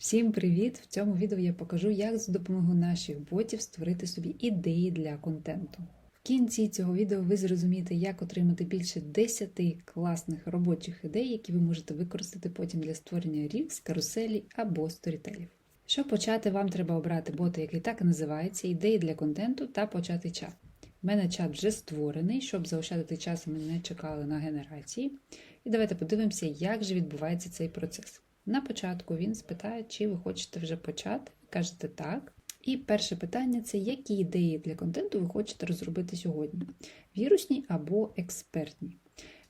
Всім привіт! В цьому відео я покажу, як за допомогою наших ботів створити собі ідеї для контенту. В кінці цього відео ви зрозумієте, як отримати більше 10 класних робочих ідей, які ви можете використати потім для створення рілс, каруселі або сторітелів. Щоб почати, вам треба обрати бота, який так і називається ідеї для контенту та почати чат. У мене чат вже створений, щоб заощадити час, ми не чекали на генерації. І давайте подивимося, як же відбувається цей процес. На початку він спитає, чи ви хочете вже почати. Кажете так. І перше питання це які ідеї для контенту ви хочете розробити сьогодні: вірусні або експертні.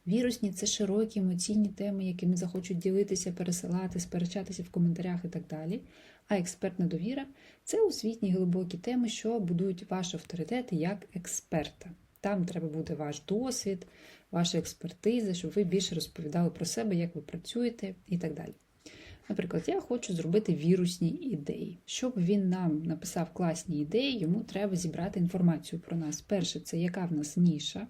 Вірусні це широкі емоційні теми, якими захочуть ділитися, пересилати, сперечатися в коментарях і так далі. А експертна довіра це освітні глибокі теми, що будують ваш авторитет як експерта. Там треба буде ваш досвід, ваша експертиза, щоб ви більше розповідали про себе, як ви працюєте і так далі. Наприклад, я хочу зробити вірусні ідеї. Щоб він нам написав класні ідеї, йому треба зібрати інформацію про нас. Перше, це яка в нас ніша,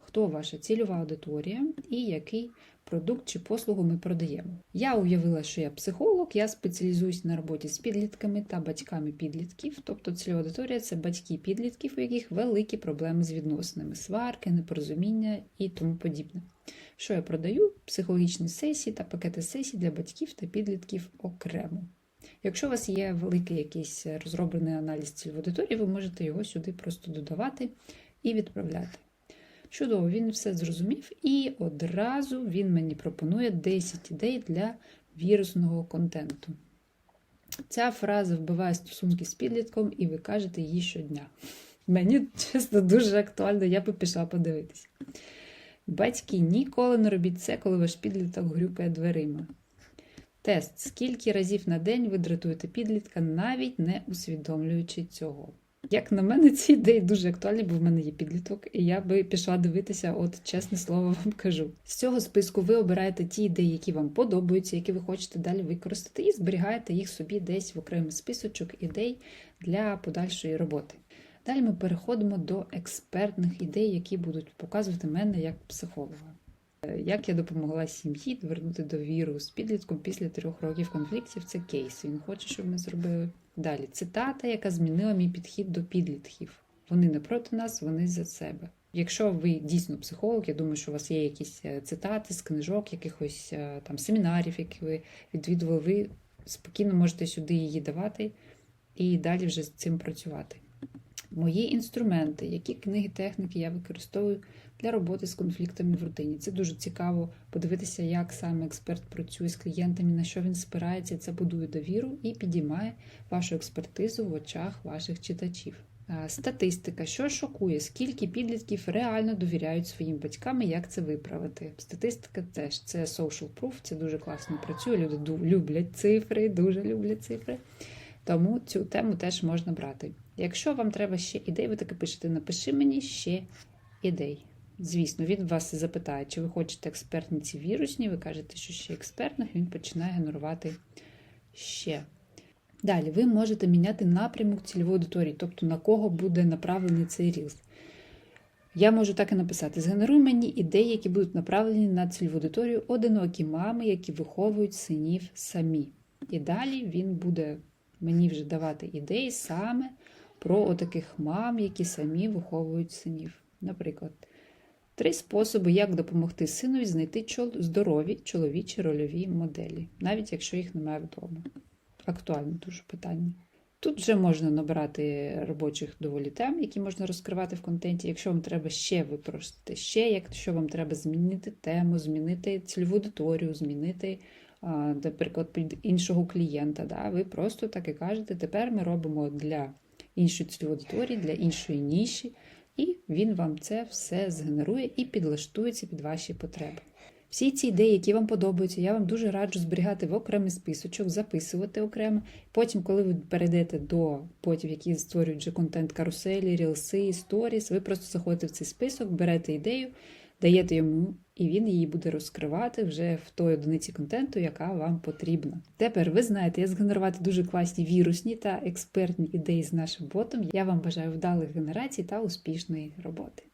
хто ваша цільова аудиторія і який продукт чи послугу ми продаємо. Я уявила, що я психолог, я спеціалізуюсь на роботі з підлітками та батьками підлітків. Тобто цільова аудиторія це батьки підлітків, у яких великі проблеми з відносинами, сварки, непорозуміння і тому подібне. Що я продаю? Психологічні сесії та пакети сесій для батьків та підлітків окремо. Якщо у вас є великий якийсь розроблений аналіз цільової аудиторії, ви можете його сюди просто додавати і відправляти. Чудово, він все зрозумів, і одразу він мені пропонує 10 ідей для вірусного контенту. Ця фраза вбиває стосунки з підлітком, і ви кажете її щодня. Мені, чесно, дуже актуально, я би пішла подивитися. Батьки, ніколи не робіть це, коли ваш підліток грюкає дверима. Тест: скільки разів на день ви дратуєте підлітка, навіть не усвідомлюючи цього. Як на мене, ці ідеї дуже актуальні, бо в мене є підліток, і я би пішла дивитися, от чесне слово вам кажу. З цього списку ви обираєте ті ідеї, які вам подобаються, які ви хочете далі використати, і зберігаєте їх собі десь в окремий списочок ідей для подальшої роботи. Далі ми переходимо до експертних ідей, які будуть показувати мене як психолога. Як я допомогла сім'ї вернути довіру з підлітком після трьох років конфліктів, це кейс. Він хоче, щоб ми зробили. Далі цитата, яка змінила мій підхід до підлітків. Вони не проти нас, вони за себе. Якщо ви дійсно психолог, я думаю, що у вас є якісь цитати з книжок, якихось там семінарів, які ви відвідували, ви спокійно можете сюди її давати і далі вже з цим працювати. Мої інструменти, які книги, техніки я використовую для роботи з конфліктами в рутині. Це дуже цікаво подивитися, як саме експерт працює з клієнтами, на що він спирається. Це будує довіру і підіймає вашу експертизу в очах ваших читачів. Статистика, що шокує, скільки підлітків реально довіряють своїм батькам і як це виправити. Статистика теж це social proof, це дуже класно працює. Люди люблять цифри, дуже люблять цифри. Тому цю тему теж можна брати. Якщо вам треба ще ідей, ви таки пишете, напиши мені ще ідей. Звісно, він вас запитає, чи ви хочете експертні ці вірусні, ви кажете, що ще експертних, він починає генерувати ще. Далі, ви можете міняти напрямок цільової аудиторії, тобто на кого буде направлений цей рілз. Я можу так і написати: згенеруй мені ідеї, які будуть направлені на цільову аудиторію одинокі мами, які виховують синів самі. І далі він буде мені вже давати ідеї саме про отаких мам, які самі виховують синів. Наприклад, три способи, як допомогти синові знайти здорові чоловічі рольові моделі, навіть якщо їх немає вдома. Актуальне дуже питання. Тут вже можна набирати робочих доволі тем, які можна розкривати в контенті. Якщо вам треба ще випростити, ще, якщо вам треба змінити тему, змінити цільову аудиторію, змінити, наприклад, під іншого клієнта. Да? Ви просто так і кажете, тепер ми робимо для іншої цільової аудиторії, для іншої ніші, і він вам це все згенерує і підлаштується під ваші потреби. Всі ці ідеї, які вам подобаються, я вам дуже раджу зберігати в окремий списочок, записувати окремо. Потім, коли ви перейдете до потів, які створюють вже контент каруселі, рілси, сторіс, ви просто заходите в цей список, берете ідею, даєте йому, і він її буде розкривати вже в той одиниці контенту, яка вам потрібна. Тепер ви знаєте, як згенерувати дуже класні вірусні та експертні ідеї з нашим ботом. Я вам бажаю вдалих генерацій та успішної роботи.